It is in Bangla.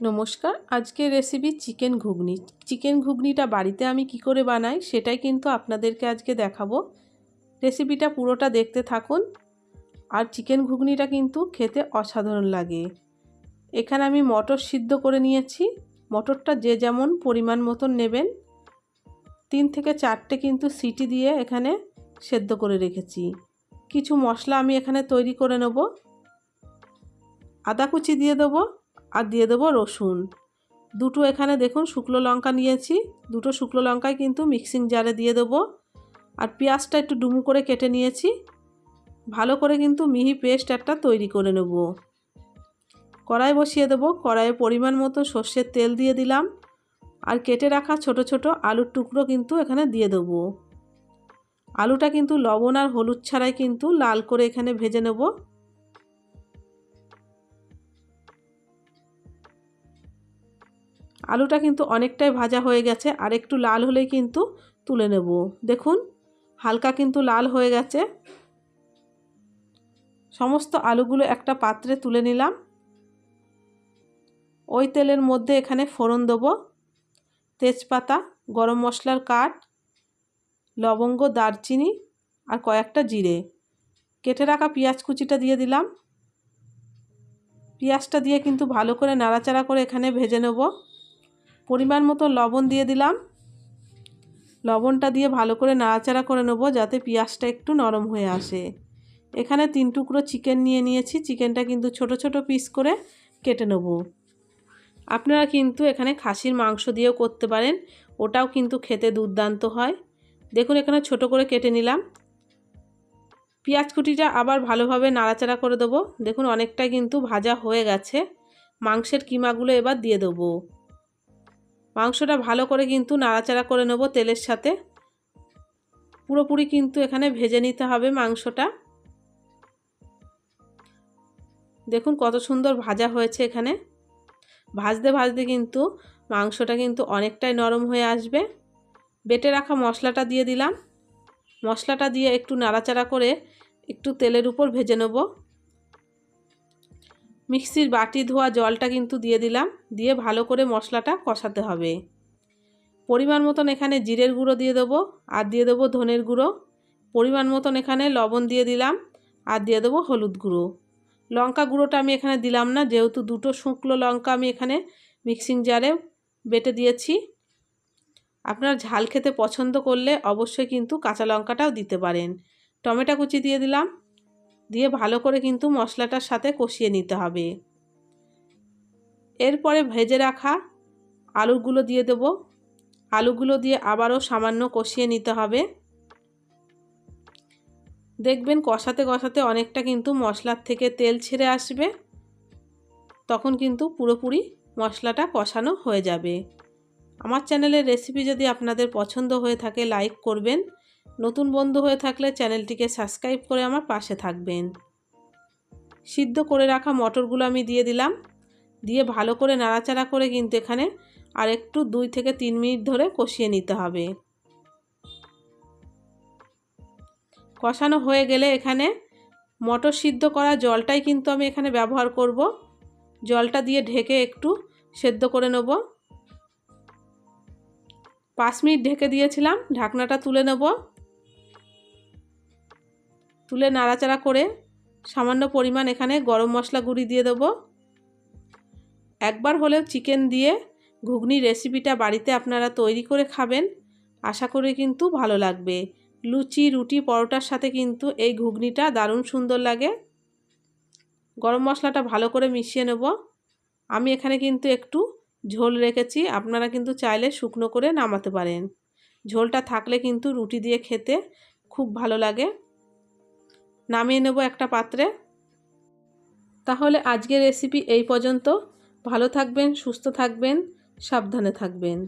নমস্কার আজকের রেসিপি চিকেন ঘুগনি। চিকেন ঘুগনিটা বাড়িতে আমি কি করে বানাই সেটাই কিন্তু আপনাদেরকে আজকে দেখাবো। রেসিপিটা পুরোটা দেখতে থাকুন। আর চিকেন ঘুগনিটা কিন্তু খেতে অসাধারণ লাগে। এখানে আমি মটর সিদ্ধ করে নিয়েছি। মটরটা যে যেমন পরিমাণ মতন নেবেন। তিন থেকে চারটে কিন্তু সিটি দিয়ে এখানে সেদ্ধ করে রেখেছি। কিছু মশলা আমি এখানে তৈরি করে নেব। আদা কুচি দিয়ে দেবো। আর দিয়ে দেবো রসুন। দুটো এখানে দেখুন শুকনো লঙ্কা নিয়েছি। দুটো শুকনো লঙ্কায় কিন্তু মিক্সিং জারে দিয়ে দেবো। আর পেঁয়াজটা একটু ডুমু করে কেটে নিয়েছি। ভালো করে কিন্তু মিহি পেস্ট একটা তৈরি করে নেব। কড়াই বসিয়ে দেবো। কড়াইয়ে পরিমাণ মতো সর্ষের তেল দিয়ে দিলাম। আর কেটে রাখা ছোট ছোট আলুর টুকরো কিন্তু এখানে দিয়ে দেবো। আলুটা কিন্তু লবণ আর হলুদ ছাড়াই কিন্তু লাল করে এখানে ভেজে নেব। আলুটা কিন্তু অনেকটাই ভাজা হয়ে গেছে, আর একটু লাল হলেই কিন্তু তুলে নেব। দেখুন, হালকা কিন্তু লাল হয়ে গেছে। সমস্ত আলুগুলো একটা পাত্রে তুলে নিলাম। ওই তেলের মধ্যে এখানে ফোড়ন দেবো। তেজপাতা, গরম মশলার কাঠ লবঙ্গ, দারচিনি, আর কয়েকটা জিরে। কেটে রাখা পেঁয়াজ কুচিটা দিয়ে দিলাম। পেঁয়াজটা দিয়ে কিন্তু ভালো করে নাড়াচাড়া করে এখানে ভেজে নেব। পরিমাণ মতো লবণ দিয়ে দিলাম। লবণটা দিয়ে ভালো করে নাড়াচাড়া করে নেব যাতে পেঁয়াজটা একটু নরম হয়ে আসে। এখানে তিন টুকরো চিকেন নিয়ে নিয়েছি। চিকেনটা কিন্তু ছোট ছোট পিস করে কেটে নেব। আপনারা কিন্তু এখানে খাসির মাংস দিয়েও করতে পারেন। ওটাও কিন্তু খেতে দুর্দান্ত হয়। দেখুন, এখানে ছোট করে কেটে নিলাম। পেঁয়াজ কুটিটা আবার ভালোভাবে নাড়াচাড়া করে দেবো। দেখুন অনেকটাই কিন্তু ভাজা হয়ে গেছে। মাংসের কিমাগুলো এবার দিয়ে দেবো। মাংসটা ভালো করে কিন্তু নাড়াচাড়া করে নেব তেলের সাথে। পুরোপুরি কিন্তু এখানে ভেজে নিতে হবে মাংসটা। দেখুন কত সুন্দর ভাজা হয়েছে এখানে। ভাজতে ভাজতে কিন্তু মাংসটা কিন্তু অনেকটাই নরম হয়ে আসবে। বেটে রাখা মশলাটা দিয়ে দিলাম। মশলাটা দিয়ে একটু নাড়াচাড়া করে একটু তেলের উপর ভেজে নেব। মিক্সির বাটি ধোয়া জলটা কিন্তু দিয়ে দিলাম। দিয়ে ভালো করে মশলাটা কষাতে হবে। পরিমাণ মতন এখানে জিরের গুঁড়ো দিয়ে দেবো আর দিয়ে দেবো ধনের গুঁড়ো। পরিমাণ মতন এখানে লবণ দিয়ে দিলাম আর দিয়ে দেবো হলুদ গুঁড়ো। লঙ্কা গুঁড়োটা আমি এখানে দিলাম না, যেহেতু দুটো শুকনো লঙ্কা আমি এখানে মিক্সিং জারে বেটে দিয়েছি। আপনার ঝাল খেতে পছন্দ করলে অবশ্যই কিন্তু কাঁচা লঙ্কাটাও দিতে পারেন। টমেটো কুচি দিয়ে দিলাম। দিয়ে ভালো করে কিন্তু মশলাটার সাথে কষিয়ে নিতে হবে। এরপরে ভেজে রাখা আলুগুলো দিয়ে দেব। আলুগুলো দিয়ে আবারও সামান্য কষিয়ে নিতে হবে। দেখবেন কষাতে কষাতে অনেকটা কিন্তু মশলার থেকে তেল ছেড়ে আসবে। তখন কিন্তু পুরোপুরি মশলাটা কষানো হয়ে যাবে। আমার চ্যানেলের রেসিপি যদি আপনাদের পছন্দ হয়ে থাকে, লাইক করবেন। নতুন বন্ধু হয়ে থাকলে চ্যানেলটিকে সাবস্ক্রাইব করে আমার পাশে থাকবেন। সিদ্ধ করে রাখা মটরগুলো আমি দিয়ে দিলাম। দিয়ে ভালো করে নাড়াচাড়া করে কিন্তু এখানে আর একটু দুই থেকে তিন মিনিট ধরে কষিয়ে নিতে হবে। কষানো হয়ে গেলে এখানে মটর সিদ্ধ করা জলটাই কিন্তু আমি এখানে ব্যবহার করব। জলটা দিয়ে ঢেকে একটু সেদ্ধ করে নেব। পাঁচ মিনিট ঢেকে দিয়েছিলাম, ঢাকনাটা তুলে নেব। তুলে নাড়াচাড়া করে সামান্য পরিমাণ এখানে গরম মশলা গুঁড়ি দিয়ে দেবো। একবার হলেও চিকেন দিয়ে ঘুগনি রেসিপিটা বাড়িতে আপনারা তৈরি করে খাবেন। আশা করি কিন্তু ভালো লাগবে। লুচি, রুটি, পরোটার সাথে কিন্তু এই ঘুগনিটা দারুণ সুন্দর লাগে। গরম মশলাটা ভালো করে মিশিয়ে নেব। আমি এখানে কিন্তু একটু ঝোল রেখেছি, আপনারা কিন্তু চাইলে শুকনো করে নামাতে পারেন। ঝোলটা থাকলে কিন্তু রুটি দিয়ে খেতে খুব ভালো লাগে। নামিয়ে নেব একটা পাত্রে। তাহলে আজকের রেসিপি এই পর্যন্ত। ভালো থাকবেন, সুস্থ থাকবেন, সাবধানে থাকবেন।